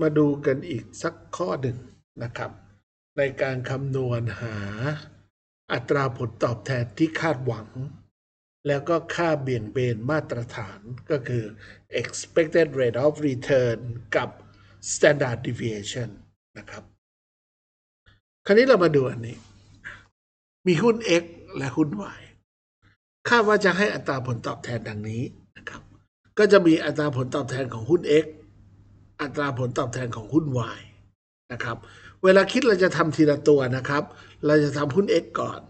มาดูกันอีกสักข้อหนึ่งนะครับ ในการคำนวณหาอัตราผลตอบแทนที่คาดหวัง แล้วก็ค่าเบี่ยงเบนมาตรฐานก็คือ expected rate of return กับ standard deviation นะครับ คราวนี้เรามาดูอันนี้ มีหุ้น X และหุ้น Y คาดว่าจะให้อัตราผลตอบแทนดังนี้นะครับ ก็จะมีอัตราผลตอบแทนของหุ้น X อัตราผลตอบแทนของหุ้น Y นะครับ เวลาคิดเราจะทำทีละตัวนะครับ เราจะทำหุ้น X ก่อน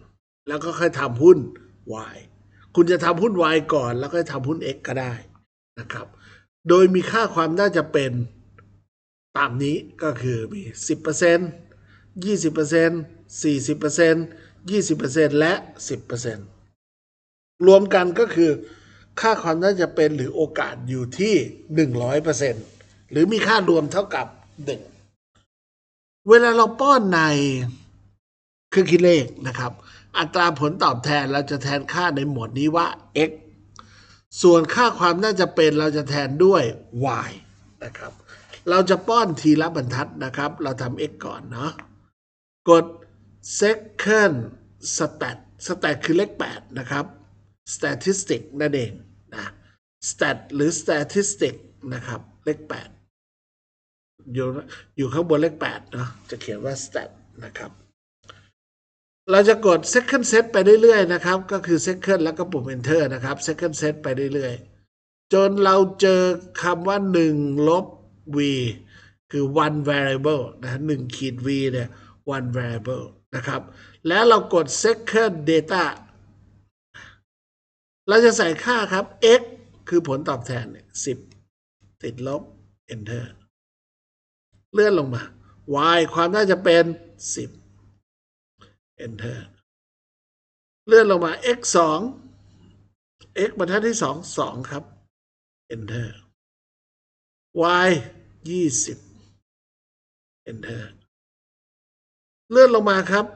แล้วก็ค่อยทำหุ้น Y คุณจะทำหุ้น Y ก่อน แล้วก็ทำหุ้น X ก็ได้นะครับ โดยมีค่าความน่าจะเป็นตามนี้ก็คือมี 10% 20% 40% 20%และ 10%รวมกันก็คือค่าความน่าจะเป็นหรือโอกาสอยู่ที่ 100% หรือมีค่ารวมเท่ากับ1เวลาเราป้อนในเครื่องคิดเลขนะครับ อัตราผลตอบแทนเราจะแทนค่าในหมวดนี้ว่า x ส่วนค่าความน่าจะเป็นเราจะแทนด้วย y นะครับ เราจะป้อนทีละบรรทัดนะครับ เราทำ x ก่อนเนาะกด second stat stat คือเลข 8 นะครับ statistic นั่นเองนะ stat หรือ statistic นะครับ เลข 8 อยู่อยู่ข้างบนเลข8เนาะจะเขียนว่า stat นะครับ เราจะกด second set ไปเรื่อยๆนะครับ ก็คือ second แล้วก็ปุ่ม enter นะครับ second set ไปเรื่อยๆ จนเราเจอคำว่า1ลบ v คือ one variable นะ1ขีด v เนี่ย one variable นะครับ แล้วเรากด second data เราจะใส่ค่าครับ x คือผลตอบแทนเนี่ย10ติดลบ enter เลื่อนลงมา y ความน่าจะเป็น 10 enter เลื่อนลงมา x 2 x บรรทัดที่ 2 2 ครับ enter y 20 enter เลื่อนลงมาครับ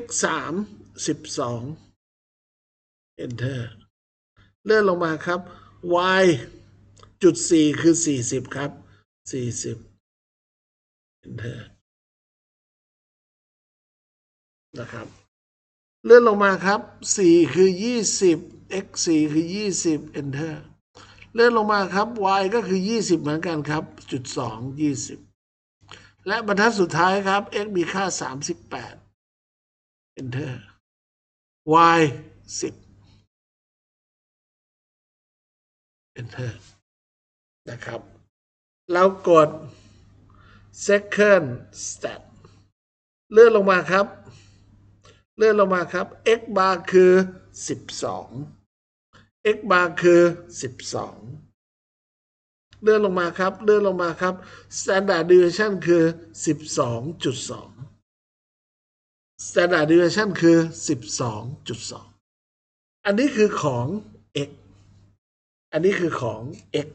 x 3 12 enter เลื่อนลงมาครับ y จุด4คือ 40 ครับ 40 enter นะครับ เลื่อนลงมาครับ 4 คือ 20 x 4คือ 20 enter เลื่อนลงมาครับ y ก็คือ 20 เหมือนกันครับจุด2 20 และบรรทัดสุดท้ายครับ x มีค่า 38 enter y 10 enter นะครับ เรากด second stat เลื่อนลงมาครับ เลื่อนลงมาครับ x bar คือ 12 x bar คือ 12 เลื่อนลงมาครับ เลื่อนลงมาครับ standard deviation คือ 12.2 standard deviation คือ 12.2 อันนี้คือของ x อันนี้คือของ x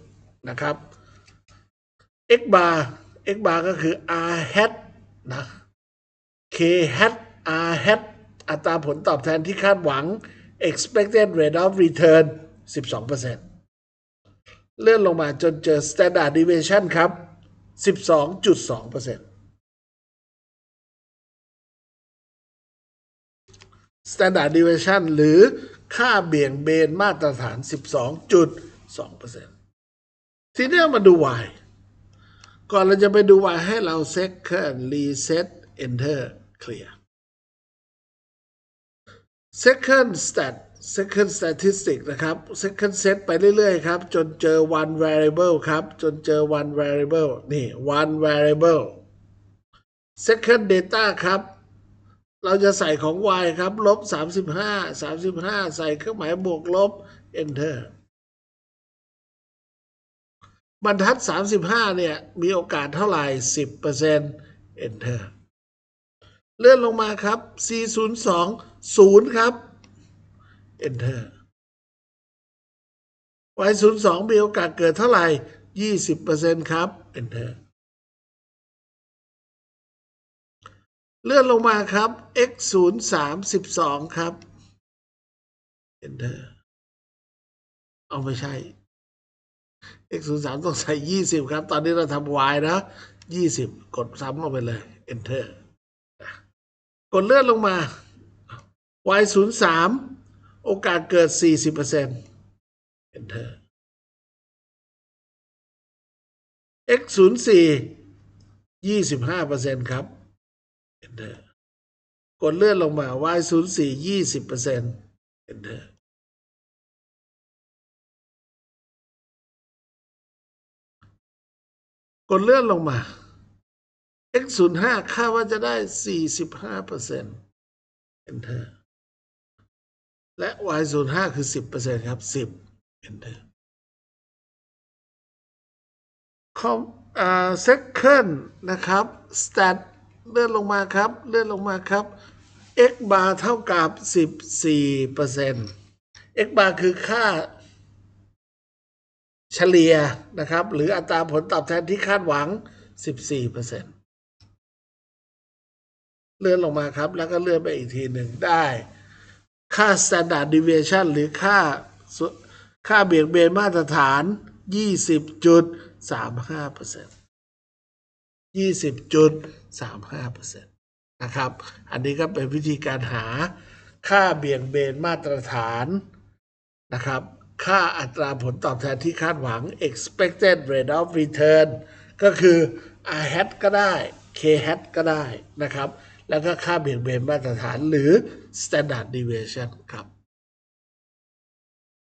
นะครับ x bar x bar ก็คือ r hat นะ k hat r hat อัตราผลตอบแทนที่คาดหวัง expected rate of return 12%เลื่อนลงมาจนเจอ standard deviation ครับ 12.2% standard deviation หรือค่าเบี่ยงเบนมาตรฐาน 12.2%ทีนี้มาดู y ก่อนเราจะไปดู y ให้เรา second reset enter clear second stat second statistic นะครับ second set ไปเรื่อย ๆ ครับ จนเจอ one variable ครับ จนเจอ one variable นี่ one variable second data ครับ เราจะใส่ของ y ครับ ลบ 35 35 ใส่เครื่องหมายบวกลบ enter บรรทัด 35 เนี่ย มีโอกาสเท่าไหร่ 10% enter เลื่อนลงมาครับ402 0 ครับ enter y 0 2 มีโอกาสเกิดเท่าไหร่ 20%ครับ enter เลื่อนลงมาครับ x 0 3 12 ครับ enter เอาไม่ใช่ x 0 3ต้องใส่20ครับ ตอนนี้เราทำ y นะยี่สิบกดซ้ำลงไปเลย enter กดเลื่อนลงมา y ศูนย์สามโอกาสเกิดสี่สิบเปอร์เซ็นต์ enter x ศูนย์สี่ยี่สิบห้าเปอร์เซ็นต์ครับ enter กดเลื่อนลงมา y ศูนย์สี่ยี่สิบเปอร์เซ็นต์ enter กดเลื่อนลงมา x ศูนย์ห้าคาดว่าจะได้สี่สิบห้าเปอร์เซ็นต์ enter และ y ศูนย์ห้าคือสิบเปอร์เซ็นต์ครับสิบ enter คอมอ่า second นะครับ stat เลื่อนลงมาครับ เลื่อนลงมาครับ x bar เท่ากับสิบสี่เปอร์เซ็นต์ x bar คือค่า ฉลี่ยนะครับ หรืออัตราผลตอบแทนที่คาดหวัง 14%เลื่อนลงมาครับ แล้วก็เลื่อนไปอีกทีหนึ่งได้ ค่า standard deviation หรือค่าค่าเบี่ยงเบนมาตรฐาน 20.35% 20.35%นะครับ อันนี้ก็เป็นวิธีการหาค่าเบี่ยงเบนมาตรฐานนะครับ ค่าอัตราผลตอบแทนที่คาดหวัง expected rate of return ก็คือ r hat ก็ได้ k hat ก็ได้นะครับ แล้วก็ค่าเบี่ยงเบนมาตรฐานหรือ standard deviation ครับ